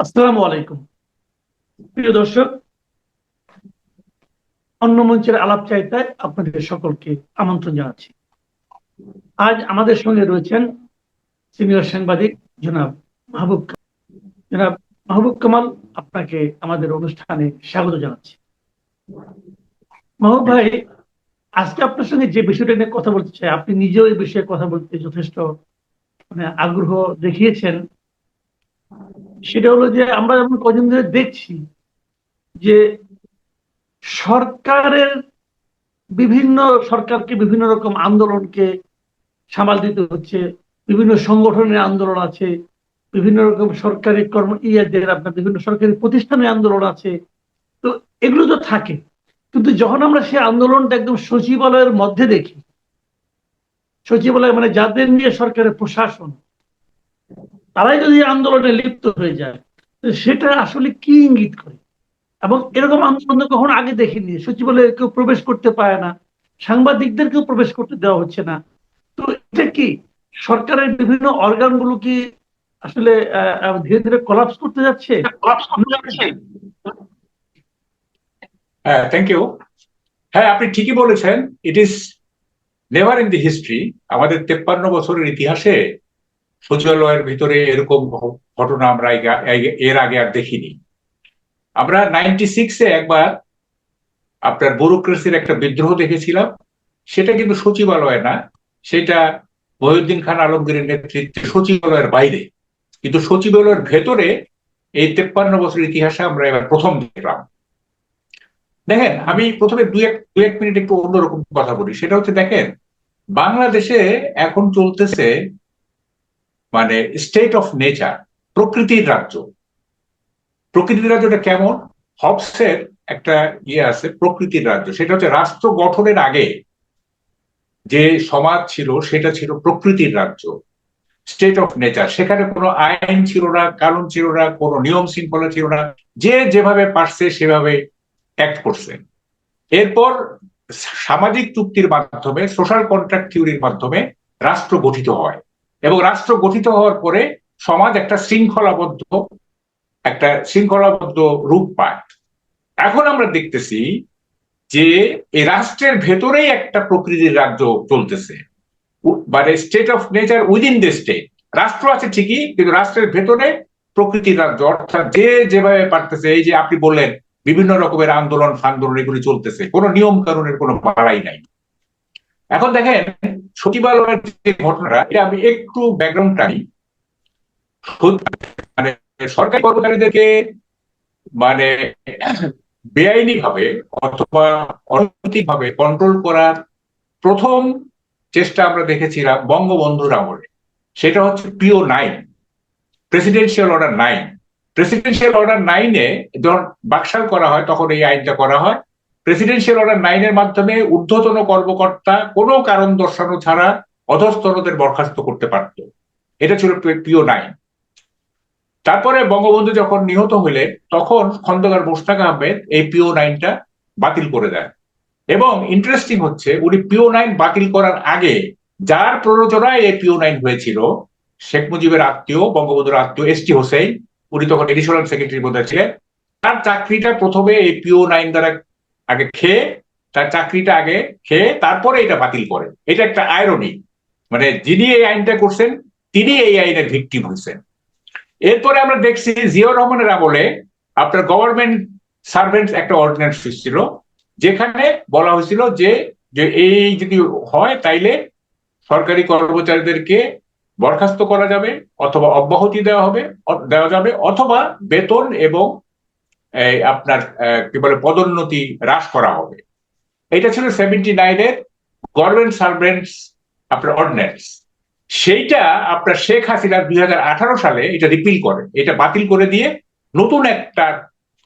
আসসালামু আলাইকুম। প্রিয় দর্শক, অন্য মঞ্চের আলাপ চাইতায় আপনাদের সকলকে আমন্ত্রণ জানাচ্ছি। আজ আমাদের সঙ্গে রয়েছেন সিনিয়র সাংবাদিক জনাব মাহবুব। জনাব মাহবুব কামাল, আপনাকে আমাদের অনুষ্ঠানে স্বাগত জানাচ্ছি। মাহবুব ভাই, আজকে আপনার সঙ্গে যে বিষয়টা নিয়ে কথা বলতে চাই, আপনি নিজেও এই বিষয়ে কথা বলতে যথেষ্ট মানে আগ্রহ দেখিয়েছেন। সেটা হলো যে আমরা যেমন কদিন ধরে দেখছি যে সরকারের বিভিন্ন সরকারকে বিভিন্ন রকম আন্দোলনকে সামাল দিতে হচ্ছে, বিভিন্ন সংগঠনের আন্দোলন আছে, বিভিন্ন রকম সরকারি কর্ম, ইয়াদের আপনার বিভিন্ন সরকারি প্রতিষ্ঠানের আন্দোলন আছে। তো এগুলো তো থাকে। কিন্তু যখন আমরা সেই আন্দোলনটা একদম সচিবালয়ের মধ্যে দেখি, সচিবালয় মানে যাদের নিয়ে সরকারের প্রশাসন তারাই যদি আন্দোলনে লিপ্ত হয়ে যায় সেটা আসলে কি ইঙ্গিত করে? এবং এরকম আন্দোলন কখনো আগে দেখিনি। সচিবালয়ে কেউ প্রবেশ করতে পারে না, সাংবাদিকদেরকেও প্রবেশ করতে দেওয়া হচ্ছে না। তো এটা কি সরকারের বিভিন্ন অর্গানগুলো কি আসলে ধীরে ধীরে কলাপস করতে যাচ্ছে? হ্যাঁ থ্যাংক ইউ হ্যাঁ আপনি ঠিকই বলেছেন। It is never in the history আমাদের তেপ্পান্ন বছরের ইতিহাসে সচিবালয়ের ভিতরে এরকম ঘটনা আমরা এর আগে আর দেখিনি। আমরা নাইনটি সিক্সে একবার আপনার ব্যুরোক্রেসির একটা বিদ্রোহ দেখেছিলাম। সেটা কিন্তু সচিবালয় না, সেটা মহিউদ্দিন খান আলমগীরের নেতৃত্বে সচিবালয়ের বাইরে। কিন্তু সচিবালয়ের ভেতরে এই তেপ্পান্ন বছর ইতিহাসে আমরা এবার প্রথম দেখলাম। দেখেন, আমি প্রথমে দু এক দু এক মিনিট একটু অন্যরকম কথা বলি। সেটা হচ্ছে, দেখেন, বাংলাদেশে এখন চলতেছে মানে স্টেট অফ নেচার প্রকৃতির রাজ্য। প্রকৃতির রাজ্যটা কেমন? হবসের একটা ইয়ে আছে, প্রকৃতির রাজ্য। সেটা হচ্ছে রাষ্ট্র গঠনের আগে যে সমাজ ছিল, সেটা ছিল প্রকৃতির রাজ্য। স্টেট অফ নেচার সেখানে কোনো আইন ছিল না, কানুন ছিল না, কোনো নিয়ম শৃঙ্খলা ছিল না। যে যেভাবে পারছে, সেভাবে অ্যাক্ট করছে। এরপর সামাজিক চুক্তির মাধ্যমে সোশ্যাল কন্ট্রাক্ট থিওরির মাধ্যমে রাষ্ট্র গঠিত হয়। এবং রাষ্ট্র গঠিত হওয়ার পরে সমাজ একটা শৃঙ্খলাবদ্ধ একটা শৃঙ্খলাবদ্ধ রূপ পায়। এখন আমরা দেখতেছি যে এই রাষ্ট্রের ভেতরেই একটা প্রকৃতির রাজ্য চলতেছে। মানে state of nature within the state রাষ্ট্র আছে ঠিকই, কিন্তু রাষ্ট্রের ভেতরে প্রকৃতির রাজ্য, অর্থাৎ যে যেভাবে পারতেছে, এই যে আপনি বললেন, বিভিন্ন রকমের আন্দোলন ফান্দোলন এগুলি চলতেছে, কোনো নিয়ম কানুনের কোনো পাড়াই নাই। এখন দেখেন, সচিবালয়ের যে ঘটনাটা, এটা আমি একটু ব্যাকগ্রাউন্ড টানি মানে সরকারি কর্মচারীদেরকে মানে বেআইনি ভাবে অথবা অনৈতিক ভাবে কন্ট্রোল করার প্রথম চেষ্টা আমরা দেখেছিলাম বঙ্গবন্ধুর আমলে সেটা হচ্ছে PO nine presidential order nine presidential order নাইনে যখন বাকশাল করা হয়, তখন এই আইনটা করা হয়। প্রেসিডেন্সিয়াল অর্ডার নাইনের মাধ্যমে ঊর্ধ্বতন কর্মকর্তা কোনো কারণ দর্শানো ছাড়া অধস্তনদের বরখাস্ত করতে পারত। এটা ছিল পিও নাইন তারপরে বঙ্গবন্ধু যখন নিহত হলে তখন খন্দকার মোশতাক আহমেদ এই পিও নাইনটা বাতিল করে দেন। এবং ইন্টারেস্টিং হচ্ছে, উনি পিও নাইন বাতিল করার আগে যার প্ররোচনায় এই পিও নাইন হয়েছিল, শেখ মুজিবের আত্মীয়, বঙ্গবন্ধুর আত্মীয় এস টি হোসেন উনি তখন এডিশনাল সেক্রেটারি বোধ ছিলেন। তার চাকরিটা প্রথমে এই পিও নাইন দ্বারা আগে খেয়ে, তার চাকরিটা আগে খেয়ে, তারপরে এটা বাতিল করেন। এটা একটা আয়রনি মানে যিনি এই আইনটা করছেন, তিনি এই আইনের ভিকটিম হয়েছেন। এরপরে আমরা দেখছি জিয়াউর রহমানের আমলে আপনার গভর্নমেন্ট সার্ভেন্টস একটা অর্ডিন্যান্স ছিল যেখানে বলা হয়েছিল যে যে এই যদি হয়, তাইলে সরকারি কর্মচারীদেরকে বরখাস্ত করা যাবে, অথবা অব্যাহতি দেওয়া হবে, দেওয়া যাবে, অথবা বেতন এবং আপনার কি বলে, পদোন্নতি হ্রাস করা হবে। এটা ছিল সেভেন্টি নাইনের গভর্নমেন্ট সার্ভেন্টস, আপনার অর্ডিন্যান্স। সেইটা আপনার শেখ হাসিনা দুই হাজার আঠারো সালে এটা রিপিল করে এটা বাতিল করে দিয়ে নতুন একটা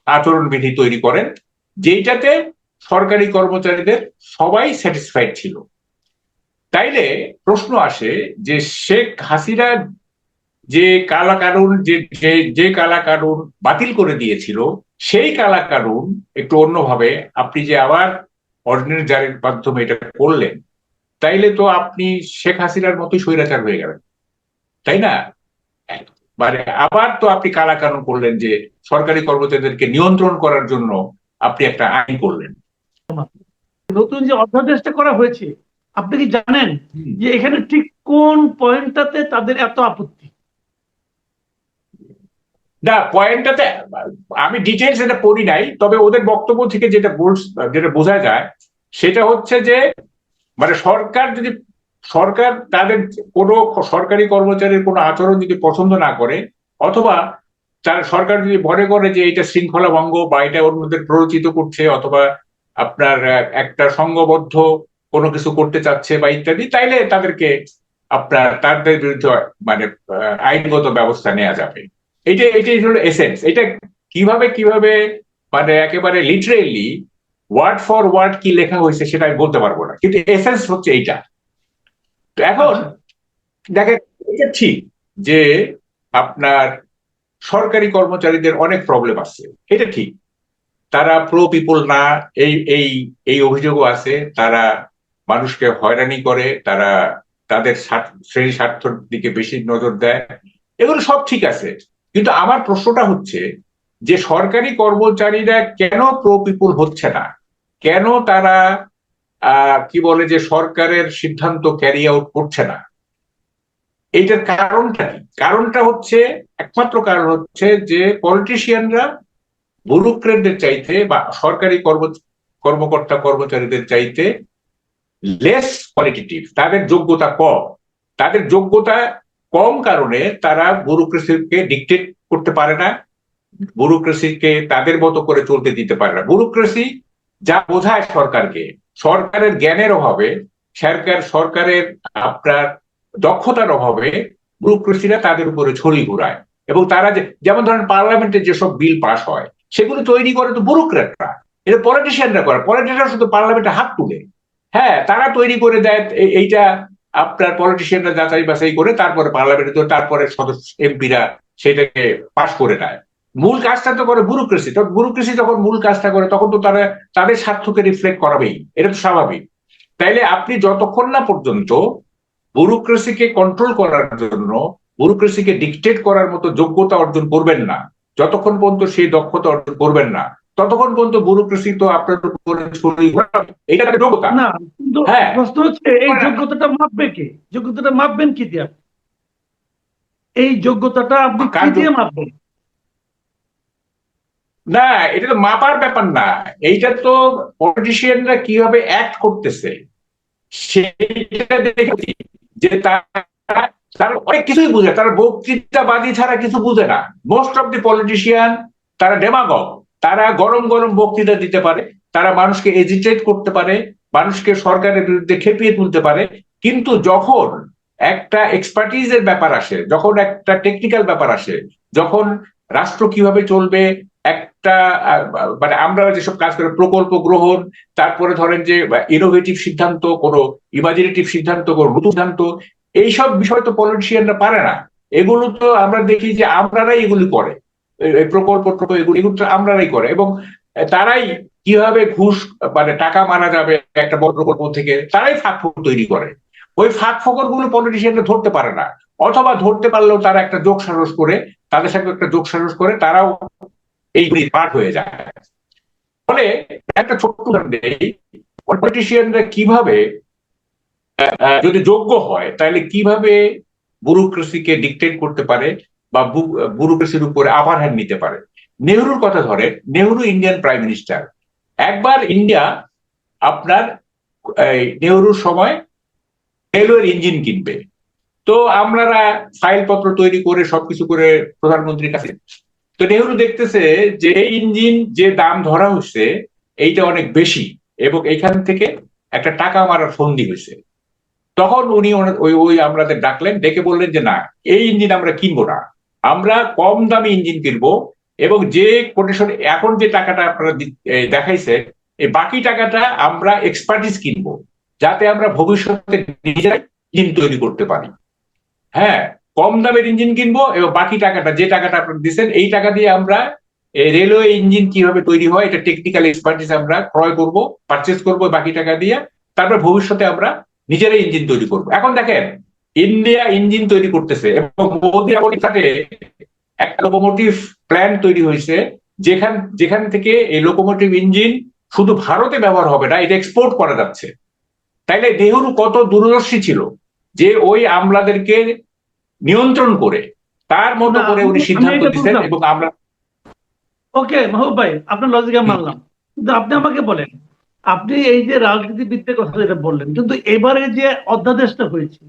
আচরণবিধি তৈরি করেন যেটাতে সরকারি কর্মচারীদের সবাই স্যাটিসফাইড ছিল। তাইলে প্রশ্ন আসে যে শেখ হাসিনা যে কালা কানুন যে যে- কালা কানুন বাতিল করে দিয়েছিল সেই কালা কানুন একটু অন্যভাবে আপনি যে আবার অর্ডিনেন্স জারির মাধ্যমে এটা করলেন তাইলে তো আপনি শেখ হাসিনার মতোই স্বৈরাচার হয়ে গেলেন তাই না? মানে আবার তো আপনি কালাকানুন করলেন যে সরকারি কর্মচারীদেরকে নিয়ন্ত্রণ করার জন্য আপনি একটা আইন করলেন। নতুন যে অধ্যাদেশটা করা হয়েছে আপনি কি জানেন যে এখানে ঠিক কোন পয়েন্টটাতে তাদের এত আপত্তি? না পয়েন্টটাতে আমি ডিটেলস এটা পড়ি নাই, তবে ওদের বক্তব্য থেকে যেটা যেটা বোঝা যায়, সেটা হচ্ছে যে মানে সরকার যদি, সরকার তাদের কোনো সরকারি কর্মচারীর কোনো আচরণ যদি পছন্দ না করে, অথবা তার সরকার যদি মনে করে যে এটা শৃঙ্খলা ভঙ্গ বা এটা মধ্যে প্ররোচিত করছে, অথবা আপনার, একটা সংঘবদ্ধ কোনো কিছু করতে চাচ্ছে বা ইত্যাদি, তাইলে তাদেরকে আপনার, তাদের বিরুদ্ধে মানে আইনগত ব্যবস্থা নেওয়া যাবে। এটা এটাই হলো এসেন্স এটা কীভাবে কীভাবে মানে একেবারে লিটারেলি ওয়ার্ড ফর ওয়ার্ড কি লেখা হয়েছে সেটা আমি বলতে পারব না। কিন্তু এসেন্স হচ্ছে এইটা। তো এখন দেখেন এটা ঠিক যে আপনার সরকারি কর্মচারীদের অনেক প্রবলেম আছে। এটা ঠিক। তারা প্রো পিপল না, এই এই এই অভিযোগও আছে। তারা মানুষকে হয়রানি করে, তারা তাদের শ্রেণি স্বার্থের দিকে বেশি নজর দেয়। এগুলো সব ঠিক আছে। কিন্তু আমার প্রশ্নটা হচ্ছে যে সরকারি কর্মচারীরা কেন প্রো পিপল হচ্ছে না? কেন তারা কি বলে যে সরকারের সিদ্ধান্ত ক্যারি আউট করছে না? এইটার কারণটা কি? কারণটা হচ্ছে, একমাত্র কারণ হচ্ছে যে পলিটিশিয়ানরা ব্যুরোক্রেটদের চাইতে বা সরকারি কর্ম, কর্মকর্তা কর্মচারীদের চাইতে লেস কোয়ালিটেটিভ তাদের যোগ্যতা কম। তাদের যোগ্যতা কম কারণে তারা ব্যুরোক্রেসিকে ডিকটেট করতে পারে না ব্যুরোক্রেসিকে তাদের মতো করে চলতে দিতে পারে না। ব্যুরোক্রেসি যা বোঝায় সরকারকে, সরকারের জ্ঞানের অভাবে, সরকার, সরকারের আপনার দক্ষতার অভাবে ব্যুরোক্রেসিরা তাদের উপরে ছড়ি ঘুরায়। এবং তারা যে, যেমন ধরেন পার্লামেন্টে যেসব বিল পাস হয়, সেগুলো তৈরি করে তো ব্যুরোক্রেটরা এটা পলিটিশিয়ানরা করে পলিটিশিয়ানরা শুধু পার্লামেন্টে হাত তুলে। হ্যাঁ তারা তৈরি করে দেয় এইটা আপনার পলিটিশিয়ানরা যাচাই বাছাই করে তারপরে পার্লামেন্টে তো তারপরে সদস্য এমপিরা সেটাকে পাশ করে নেয়। মূল কাজটা তো করে ব্যুরোক্রেসি তখন ব্যুরোক্রেসি যখন মূল কাজটা করে, তখন তো তারা, তাদের স্বার্থকে রিফ্লেক্ট করাবেই, এটা তো স্বাভাবিক। তাইলে আপনি যতক্ষণ না পর্যন্ত ব্যুরোক্রেসিকে কন্ট্রোল করার জন্য ব্যুরোক্রেসিকে ডিকটেট করার মতো যোগ্যতা অর্জন করবেন না, যতক্ষণ পর্যন্ত সেই দক্ষতা অর্জন করবেন না ততক্ষণ পর্যন্ত ব্যুরোক্রেসি তো আপনার উপরে ঘোরাবে। এইটা যোগ্যতা। না হ্যাঁ। প্রশ্ন হচ্ছে এই যোগ্যতাটা মাপবে কে? যোগ্যতাটা মাপবেন কি দিয়ে এই যোগ্যতাটা আপনি কি দিয়ে মাপবেন? না এটা তো মাপার ব্যাপার না। এইটা তো পলিটিশিয়ানরা কীভাবে অ্যাক্ট করতেছে সেটা দেখেছি যে তারা তারা অনেক কিছুই বুঝে তারা বক্তৃতাবাদী ছাড়া কিছু বুঝে না। মোস্ট অফ দি পলিটিশিয়ান তারা ডেমাগগ তারা গরম গরম বক্তৃতা দিতে পারে, তারা মানুষকে এজিটেট করতে পারে, মানুষকে সরকারের বিরুদ্ধে খেপিয়ে তুলতে পারে, কিন্তু যখন একটা এক্সপার্টিজের ব্যাপার আসে, যখন একটা টেকনিক্যাল ব্যাপার আসে, যখন রাষ্ট্র কীভাবে চলবে, একটা মানে আমরা যেসব কাজ করে, প্রকল্প গ্রহণ, তারপরে ধরেন যে ইনোভেটিভ সিদ্ধান্ত, কোনো ইমাজিনেটিভ সিদ্ধান্ত, কোনো নতুন সিদ্ধান্ত, এইসব বিষয় তো পলিটিশিয়ানরা পারে না। এগুলো তো আমরা দেখি যে আমরারাই এগুলি করে। এই- প্রকল্প এগুলো এগুলো তো আমরারাই করে। এবং তারাই কীভাবে ঘুষ মানে টাকা মারা যাবে একটা বড় প্রকল্প থেকে, তারাই ফাঁক তৈরি করে। ওই ফাঁক ফোকরগুলো পলিটিশিয়ানরা ধরতে পারে না। অথবা ধরতে পারলেও তারা একটা যোগ সাহস করে, তাদের সাথে একটা যোগ সাহস করে, তারাও এই পার হয়ে যায়। ফলে একটা ছোট্ট পলিটিশিয়ানরা কীভাবে যদি যোগ্য হয়, তাহলে কীভাবে ব্যুরোক্রেসিকে ডিকটেট করতে পারে? বা ব্যুরোক্রেসির উপরে আভার হ্যান্ড নিতে পারে। নেহরুর কথা ধরে, নেহরু ইন্ডিয়ান প্রাইম মিনিস্টার একবার ইন্ডিয়া আপনার নেহরুর সময় রেলওয়ের ইঞ্জিন কিনবে। তো আমরা ফাইলপত্র তৈরি করে, সবকিছু করে প্রধানমন্ত্রীর কাছে। তো নেহরু দেখতেছে যে ইঞ্জিন যে দাম ধরা হচ্ছে, এইটা অনেক বেশি এবং এখান থেকে একটা টাকা মারার ফন্দি হয়েছে। তখন উনি ওই ওই আমাদের ডাকলেন, ডেকে বললেন যে না, এই ইঞ্জিন আমরা কিনবো না। আমরা কম দামি ইঞ্জিন কিনবো এবং যে কোটেশন এখন যে টাকাটা আপনারা দেখাইছে, এই বাকি টাকাটা আমরা এক্সপার্টিস কিনবো, যাতে আমরা ভবিষ্যতে নিজেরাই ইঞ্জিন তৈরি করতে পারি। হ্যাঁ কম দামের ইঞ্জিন কিনবো এবং বাকি টাকাটা, যে টাকাটা আপনারা দিচ্ছেন, এই টাকা দিয়ে আমরা রেলওয়ে ইঞ্জিন কীভাবে তৈরি হয়, এটা টেকনিক্যাল এক্সপার্টিস আমরা ক্রয় করব পারচেস করব বাকি টাকা দিয়ে, তারপর ভবিষ্যতে আমরা নিজেরাই ইঞ্জিন তৈরি করব। এখন দেখেন ইন্ডিয়া ইঞ্জিন তৈরি করতেছে এবং মোদী আমলের সাথে একটা লোকোমোটিভ প্ল্যান তৈরি হয়েছে যেখান যেখান থেকে এই লোকোমোটিভ ইঞ্জিন শুধু ভারতে ব্যবহার হবে না এটা এক্সপোর্ট করা যাচ্ছে। তাইলে নেহরু কত দূরদর্শী ছিল যে ওই আমলাদেরকে নিয়ন্ত্রণ করে তার মতো করে উনি সিদ্ধান্ত আমি দিচ্ছেন এবং আমরা ওকে মাহবুব ভাই আপনার লজিকে মানলাম। কিন্তু আপনি আমাকে বলেন আপনি এই যে রাজনীতিবিদদের কথা যেটা বললেন কিন্তু এবারে যে অধ্যাদেশটা হয়েছে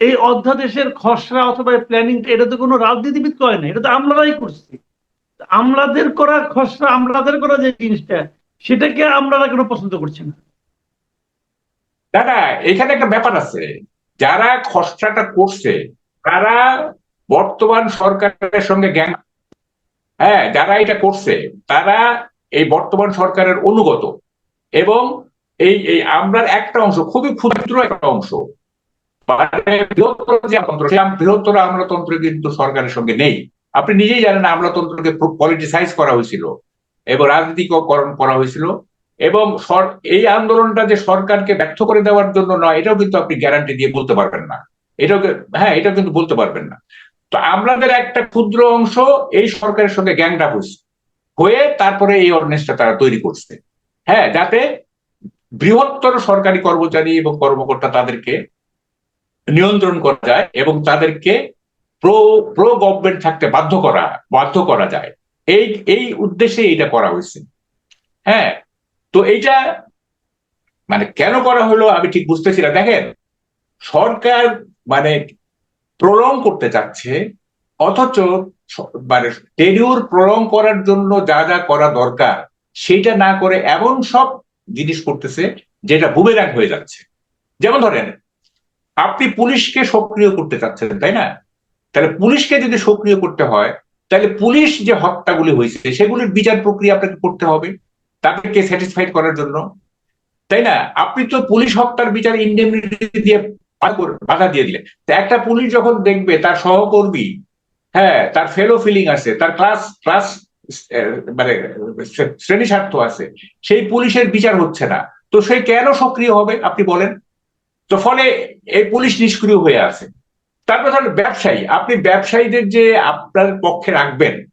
এই অধ্যাদেশের খসড়া অথবা প্ল্যানিংটা এটা তো কোনো রাজনীতিবিদ করে না, এটা তো আমলারাই করছে। আমলাদের করা খসড়া, আমলাদের করা যে জিনিসটা, সেটাকে আমলারা কেন পছন্দ করছে না? না এখানে একটা ব্যাপার আছে। যারা খসড়াটা করছে, তারা বর্তমান সরকারের সঙ্গে জ্ঞান হ্যাঁ যারা এটা করছে, তারা এই বর্তমান সরকারের অনুগত। এবং এই এই আমরার একটা অংশ, খুবই ক্ষুদ্র একটা অংশ বৃহত্তর যে আমলাতন্ত্র, সেই বৃহত্তর আমলাতন্ত্র কিন্তু সরকারের সঙ্গে নেই। আপনি নিজেই জানেন আমলাতন্ত্রকে পলিটিসাইজ করা হয়েছিল এবং রাজনীতিকরণ করা হয়েছিল এবং এই আন্দোলনটা যে সরকারকে ব্যর্থ করে দেওয়ার জন্য নয়, এটাও কিন্তু আপনি গ্যারান্টি দিয়ে বলতে পারবেন না। এটাও হ্যাঁ এটা কিন্তু বলতে পারবেন না। তো আমাদের একটা ক্ষুদ্র অংশ এই সরকারের সঙ্গে গ্যাংটা হয়েছে, হয়ে তারপরে এই অর্ডিনেন্সটা তারা তৈরি করছে। হ্যাঁ যাতে বৃহত্তর সরকারি কর্মচারী এবং কর্মকর্তা তাদেরকে নিয়ন্ত্রণ করা যায় এবং তাদেরকে প্রো প্রো গভর্নমেন্ট থাকতে বাধ্য করা বাধ্য করা যায়। এই এই উদ্দেশ্যে এটা করা হয়েছে। হ্যাঁ তো এইটা মানে কেন করা হলো আমি ঠিক বুঝতেছি না। দেখেন, সরকার মানে প্রলং করতে চাচ্ছে, অথচ মানে টেরিউর প্রলং করার জন্য যা যা করা দরকার সেটা না করে এমন সব জিনিস করতেছে যেটা বুমেরাং হয়ে যাচ্ছে। যেমন ধরেন আপনি পুলিশকে সক্রিয় করতে চাচ্ছেন, তাই না? তাহলে পুলিশকে যদি সক্রিয় করতে হয়, তাহলে পুলিশ যে হত্যাগুলি হয়েছে, সেগুলির বিচার প্রক্রিয়া আপনাকে করতে হবে, তাদেরকে স্যাটিসফাইড করার জন্য। তাই না? আপনি তো পুলিশ হত্যার বিচার ইন্ডেমনিটি দিয়ে বাধা দিয়ে দিলেন। একটা পুলিশ যখন দেখবে, তার সহকর্মী হ্যাঁ তার ফেলো ফিলিং আছে, তার ক্লাস ক্লাস মানে শ্রেণি স্বার্থ আছে, সেই পুলিশের বিচার হচ্ছে না। তো সে কেন সক্রিয় হবে, আপনি বলেন? তো ফলে এই পুলিশ নিষ্ক্রিয় হয়ে আছে। তারপর ধরেন ব্যবসায়ী, আপনি ব্যবসায়ীদের যে আপনার পক্ষে রাখবেন,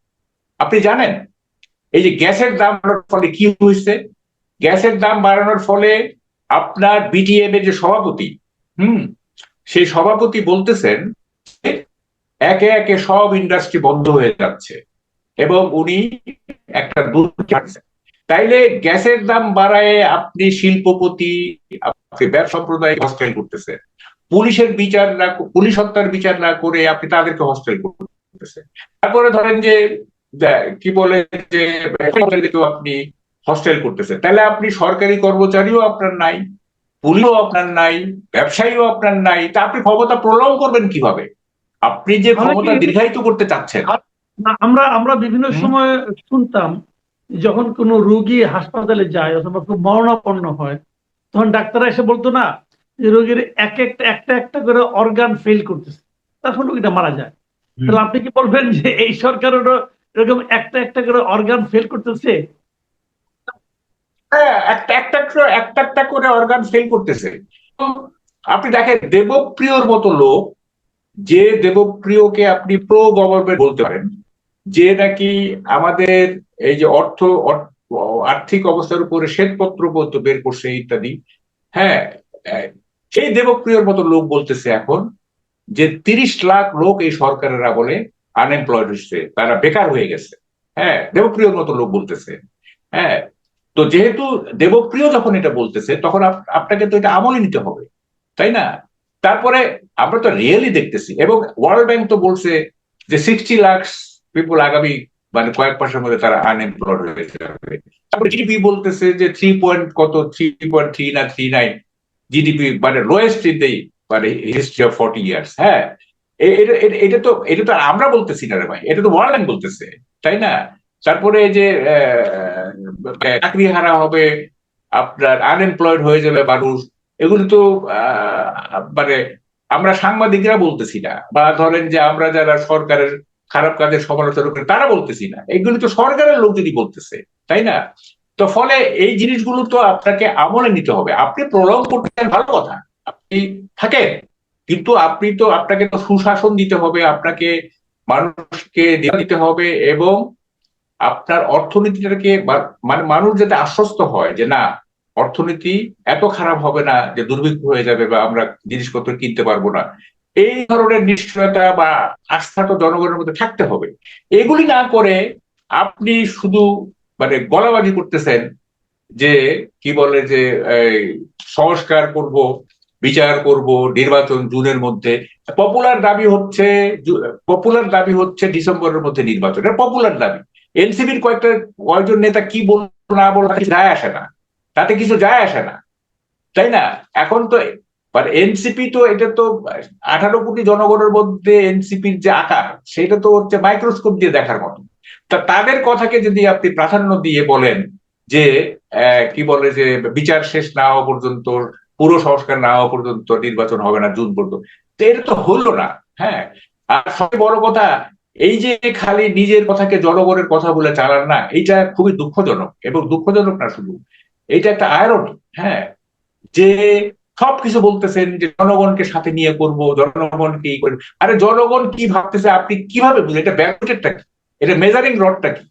আপনি জানেন? এই যে গ্যাসের দাম বাড়ানোর ফলে কি হয়েছে? গ্যাসের দাম বাড়ানোর ফলে আপনার বিটিএম এর যে সভাপতি, হুম, সেই সভাপতি বলতেছেন একে একে সব ইন্ডাস্ট্রি বন্ধ হয়ে যাচ্ছে এবং উনি একটা। তাইলে গ্যাসের দাম বাড়ায় আপনি শিল্পপতি ব্যবসা সম্প্রদায় হস্টেল করতেছে। পুলিশের বিচার না পুলিশ হত্যার বিচার না করে আপনি তাদেরকে হস্টেল করতেছে। তারপরে ধরেন যে কি বলে যে আপনি হস্টেল করতেছে। তাহলে আপনি সরকারি কর্মচারীও আপনার নাই পুলিশও আপনার নাই ব্যবসায়ীও আপনার নাই তা আপনি ক্ষমতা প্রলং করবেন কীভাবে? আপনি যে ক্ষমতা দীর্ঘায়িত করতে চাচ্ছেন। আমরা আমরা বিভিন্ন সময় শুনতাম যখন কোনো রোগী হাসপাতালে যায় অথবা খুব মরণাপন্ন হয় তখন ডাক্তাররা এসে বলতো না যে রোগীর এক একটা একটা একটা করে অর্গান ফেল করতেছে। তখন রোগীটা মারা যায়। তাহলে আপনি কি বলবেন যে এই সরকারেরও এরকম একটা একটা করে অর্গান ফেল করতেছে? হ্যাঁ একটা একটা একটা একটা করে অর্গান ফেল করতেছে। আপনি দেখেন দেবপ্রিয়র মতো লোক যে দেবপ্রিয়কে আপনি প্রো গভর্নমেন্ট বলতে পারেন যে নাকি আমাদের এই যে অর্থ অর- আর্থিক অবস্থার উপরে শ্বেতপত্র পর্যন্ত বের করছে ইত্যাদি। হ্যাঁ সেই দেবপ্রিয়র মতো লোক বলতেছে এখন যে তিরিশ লাখ লোক এই সরকারের আমলে আনএমপ্লয়েড হচ্ছে তারা বেকার হয়ে গেছে। হ্যাঁ দেবপ্রিয়র মতো লোক বলতেছে। হ্যাঁ তো যেহেতু দেবপ্রিয় যখন এটা বলতেছে, তখন আপ- আপনাকে তো এটা আমলে নিতে হবে, তাই না? তারপরে আমরা তো রিয়েলি দেখতেছি এবং ওয়ার্ল্ড ব্যাংক তো বলছে যে সিক্সটি লাখ পিপুল আগামী মানে কয়েক মাসের মধ্যে তারা আনএমপ্লয়েড হয়ে যাবে। তারপরে জিডিপি বলতেছে যে থ্রি পয়েন্ট কত থ্রি পয়েন্ট থ্রি না থ্রি নাইন জিডিপি মানে লোয়েস্ট ইন দি মানে হিস্ট্রি অফ ফর্টি ইয়ার্স হ্যাঁ? এটা তো এটা তো আমরা বলতেছি না রে ভাই, এটা তো ওয়ার্ল্ড ব্যাংক বলতেছে, তাই না? তারপরে যে চাকরি হারা হবে, আপনার আনএমপ্লয়েড হয়ে যাবে মানুষ, এগুলো তো মানে আমরা সাংবাদিকরা বলতেছি না। বা ধরেন যে আমরা যারা সরকারের খারাপ কাজের সমালোচনা করি তারা বলতেছি না। এগুলো তো সরকারের লোকজনই বলতেছে, তাই না? তো ফলে এই জিনিসগুলো তো আপনাকে আমলে নিতে হবে। আপনি প্রলং করতে ভালো কথা। আপনি থাকেন। কিন্তু আপনি তো আপনাকে তো সুশাসন দিতে হবে, আপনাকে মানুষকে দিতে হবে এবং আপনার অর্থনীতিটাকে মানে মানুষ যাতে আশ্বস্ত হয় যে না, অর্থনীতি এত খারাপ হবে না যে দুর্ভিক্ষ হয়ে যাবে বা আমরা জিনিসপত্র কিনতে পারব না। এই ধরনের নিশ্চয়তা বা আস্থা তো জনগণের মধ্যে থাকতে হবে। এগুলি না করে আপনি শুধু মানে গলাবাজি করতেছেন যে, কি বলে যে সংস্কার করব, বিচার করব, নির্বাচন জুনের মধ্যে। পপুলার দাবি হচ্ছে পপুলার দাবি হচ্ছে ডিসেম্বরের মধ্যে নির্বাচন। এটা পপুলার দাবি। এনসিপির কয়েকটা, কয়েকজন নেতা কি বলব না বলব যায় আসে না। তাতে কিছু যায় আসে না। তাই না? এখন তো মানে এনসিপি তো এটা তো আঠারো কোটি জনগণের মধ্যে এনসিপির যে আকার, সেটা তো হচ্ছে মাইক্রোস্কোপ দিয়ে দেখার মতো। তা তাদের কথাকে যদি আপনি প্রাধান্য দিয়ে বলেন যে কি বলে যে বিচার শেষ না হওয়া পর্যন্ত, পুরো সংস্কার না হওয়া পর্যন্ত নির্বাচন হবে না জুন পর্যন্ত, তো এটা তো হলো না হ্যাঁ? আর সবচেয়ে বড় কথা, এই যে খালি নিজের কথাকে জনগণের কথা বলে চালান না, এইটা খুবই দুঃখজনক এবং দুঃখজনক না শুধু। এটা একটা আয়রন হ্যাঁ? যে সবকিছু বলতেছেন যে জনগণকে সাথে নিয়ে করব, জনগণকে ই করব। আরে জনগণ কি ভাবতেছে, আপনি কীভাবে বুঝলেন? এটা ব্যালটেডটা কি? এটা মেজারিং রডটা কি?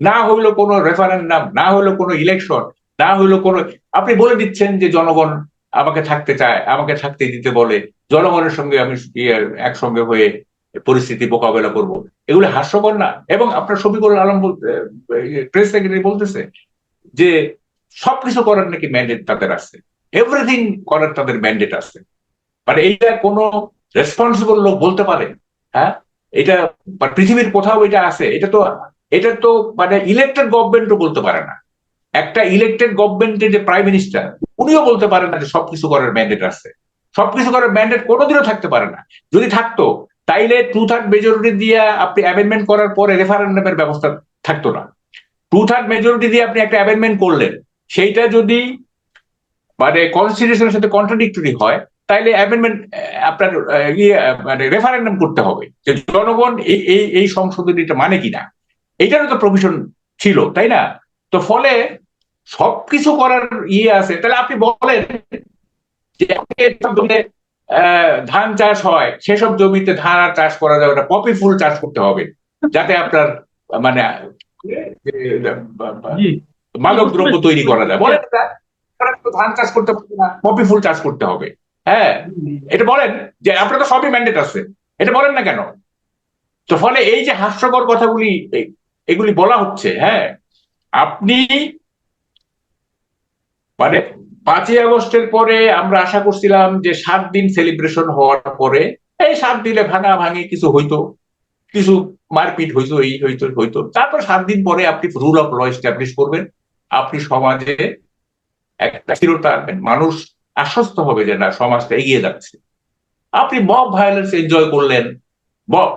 না হইল কোনো রেফারেন্ডাম না হইল কোনো ইলেকশন না হইল কোনো আপনি বলে দিচ্ছেন যে জনগণ আমাকে থাকতে চায়, আমাকে থাকতে দিতে বলে, জনগণের সঙ্গে আমি একসঙ্গে হয়ে পরিস্থিতি মোকাবেলা করব। এগুলো হাস্যকর না। এবং আপনার শফিকুল আলম প্রেস সেক্রেটারি বলতেছে যে সবকিছু করার নাকি ম্যান্ডেট তাদের আছে। এভরিথিং করার তাদের ম্যান্ডেট আছে। মানে এইটা কোনো রেসপন্সিবল লোক বলতে পারে হ্যাঁ? এটা পৃথিবীর কোথাও এটা আছে, এটা তো এটা তো মানে ইলেক্টেড গভর্নমেন্টও বলতে পারে না। একটা ইলেক্টেড গভর্নমেন্টের যে প্রাইম মিনিস্টার উনিও বলতে পারে না যে সবকিছু করার ম্যান্ডেট আছে। সবকিছু করার ম্যান্ডেট কোনোদিনও থাকতে পারে না। যদি থাকতো, তাইলে টু থার্ড মেজরিটি দিয়ে আপনি অ্যামেন্ডমেন্ট করার পরে রেফারেন্ডামের ব্যবস্থা থাকতো না। টু থার্ড মেজরিটি দিয়ে আপনি একটা অ্যামেন্ডমেন্ট করলেন, সেইটা যদি মানে কনস্টিটিউশনের সাথে কন্ট্রাডিক্টরি হয় তাইলে অ্যামেন্ডমেন্ট আপনার ইয়ে মানে রেফারেন্ডাম করতে হবে যে জনগণ এই এই এই সংশোধনীটা মানে কিনা। এইটারও তো প্রভিশন ছিল তাই না? তো ফলে সবকিছু করার ইয়ে আছে। তাহলে আপনি বলেন যে আহ, ধান চাষ হয় সেসব জমিতে ধান আর চাষ করা যাবে না পপি ফুল চাষ করতে হবে যাতে আপনার মানে মাদক দ্রব্য তৈরি করা যায়। বলেন। ধান চাষ করতে না ফুল চাষ করতে হবে। হ্যাঁ এটা বলেন যে আপনার তো সবই ম্যান্ডেট আছে। এটা বলেন না কেন? তো ফলে এই যে হাস্যকর কথাগুলি এগুলি বলা হচ্ছে হ্যাঁ আপনি মানে পাঁচই আগস্টের পরে আমরা আশা করছিলাম যে সাত দিন সেলিব্রেশন হওয়ার পরে, এই সাত দিনে ভাঙা ভাঙি কিছু হইতো, কিছু মারপিট হইতো, এই হইতো হইতো। তারপর সাত দিন পরে আপনি রুল অফ ল এস্টাবলিশ করবেন। আপনি সমাজে একটা স্থিরতা আনবেন মানুষ আশ্বস্ত হবে যে না, সমাজটা এগিয়ে যাচ্ছে। আপনি মব ভায়োলেন্স এনজয় করলেন।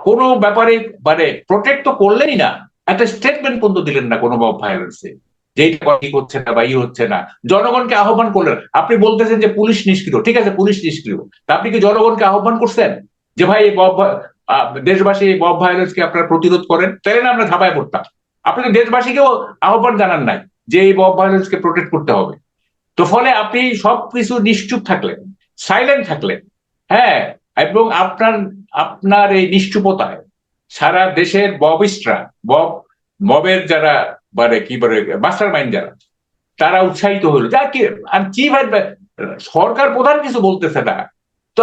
কোনো ব্যাপারে মানে প্রোটেক্ট তো করলেনই না। একটা স্টেটমেন্ট পর্যন্ত দিলেন না কোনো মব ভায়োলেন্সে যে হচ্ছে না বা ই হচ্ছে না। জনগণকে আহ্বান করলেন। আপনি বলতেছেন যে পুলিশ নিষ্ক্রিয়। ঠিক আছে, পুলিশ নিষ্ক্রিয়। তা আপনি কি জনগণকে আহ্বান করছেন? যে ভাই, এই মব দেশবাসী এই মব ভায়োলেন্সকে আপনারা প্রতিরোধ করেন? তাহলে না, আমরা ধাবায় পড়তাম। আপনি তো দেশবাসীকেও আহ্বান জানান নাই যে এই মব ভায়োলেন্সকে প্রোটেক্ট করতে হবে। তো ফলে আপনি সবকিছু নিশ্চুপ থাকলেন সাইলেন্ট থাকলেন হ্যাঁ? এবং আপনার আপনার এই নিশ্চুপতায় সারা দেশের ববিস্টরা, বব মবের যারা মানে কি বলে মাস্টার মাইন্ড যারা, তারা উৎসাহিত হলো। যা কি, আর কি ভাই সরকার প্রধান কিছু বলতেছে না, তো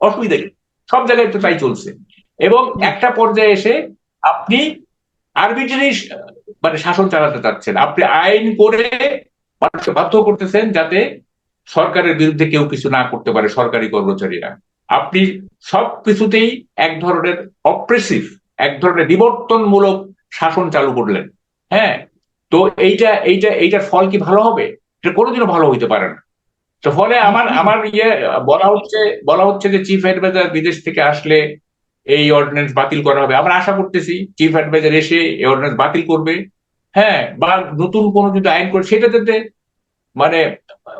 অসুবিধা কি? সব জায়গায় তো তাই চলছে। এবং একটা পর্যায়ে এসে আপনি আরবিটারি মানে শাসন চালাতে চাচ্ছেন। আপনি আইন করে মানুষকে বাধ্য করতেছেন যাতে সরকারের বিরুদ্ধে কেউ কিছু না করতে পারে, সরকারি কর্মচারীরা। আপনি সব কিছুতেই এক ধরনের অপ্রেসিভ এক ধরনের বিবর্তনমূলক শাসন চালু করলেন। হ্যাঁ তো এইটা এইটা, এইটার ফল কি ভালো হবে? এটা কোনোদিনও ভালো হইতে পারে না। তো ফলে আমার আমার ইয়ে বলা হচ্ছে বলা হচ্ছে যে চিফ অ্যাডভাইজার বিদেশ থেকে আসলে এই অর্ডিন্যান্স বাতিল করা হবে। আমরা আশা করতেছি চিফ অ্যাডভাইজার এসে এই অর্ডিন্যান্স বাতিল করবে। হ্যাঁ বা নতুন কোনো যদি আইন করে সেটা যাতে মানে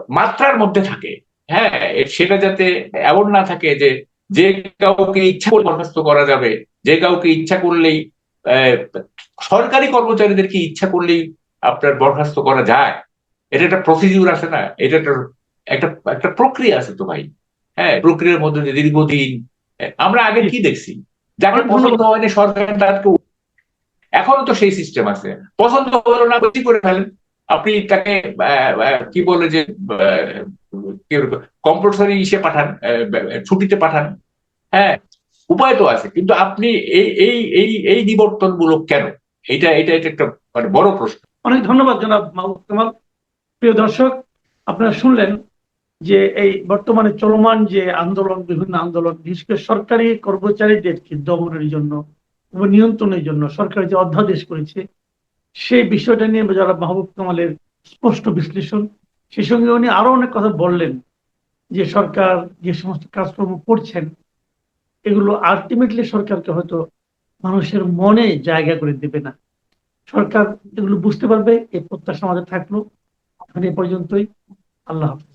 মাত্রার মধ্যে থাকে। হ্যাঁ সেটা যাতে এমন না থাকে যে যে কাউকে ইচ্ছা করে বরখাস্ত করা যাবে যে কাউকে ইচ্ছা করলেই সরকারি কর্মচারীদেরকে ইচ্ছা করলেই আপনার বরখাস্ত করা যায়। এটা একটা প্রসিডিউর আছে না? এটা একটা একটা একটা প্রক্রিয়া আছে তো ভাই। হ্যাঁ প্রক্রিয়ার মধ্যে দীর্ঘদিন আমরা আগে কি দেখছি? যাকে পছন্দ হয়নি সরকার তাকে এখনও তো সেই সিস্টেম আছে। পছন্দ হলো না, বেশি করে ফেলেন। আপনি তাকে কি বলে যে কম্পালসরি ইসে পাঠান ছুটিতে পাঠান। হ্যাঁ উপায় তো আছে। কিন্তু আপনি এই এই এই এই নিবর্তনমূলক কেন? এটা এটা এটা একটা মানে বড় প্রশ্ন। অনেক ধন্যবাদ জনাব কামাল। প্রিয় দর্শক, আপনারা শুনলেন যে এই বর্তমানে চলমান যে আন্দোলন, বিভিন্ন আন্দোলন, বিশেষ করে সরকারি কর্মচারীদের দমনের জন্য নিয়ন্ত্রণের জন্য সরকার যে অধ্যাদেশ করেছে, সেই বিষয়টা নিয়ে যারা মাহবুব কামালের স্পষ্ট বিশ্লেষণ সেই সঙ্গে উনি আরও অনেক কথা বললেন যে সরকার যে সমস্ত কাজকর্ম করছেন, এগুলো আলটিমেটলি সরকারকে হয়তো মানুষের মনে জায়গা করে দেবে না। সরকার এগুলো বুঝতে পারবে, এই প্রত্যাশা আমাদের থাকল। এখন এ পর্যন্তই। আল্লাহ হাফেজ।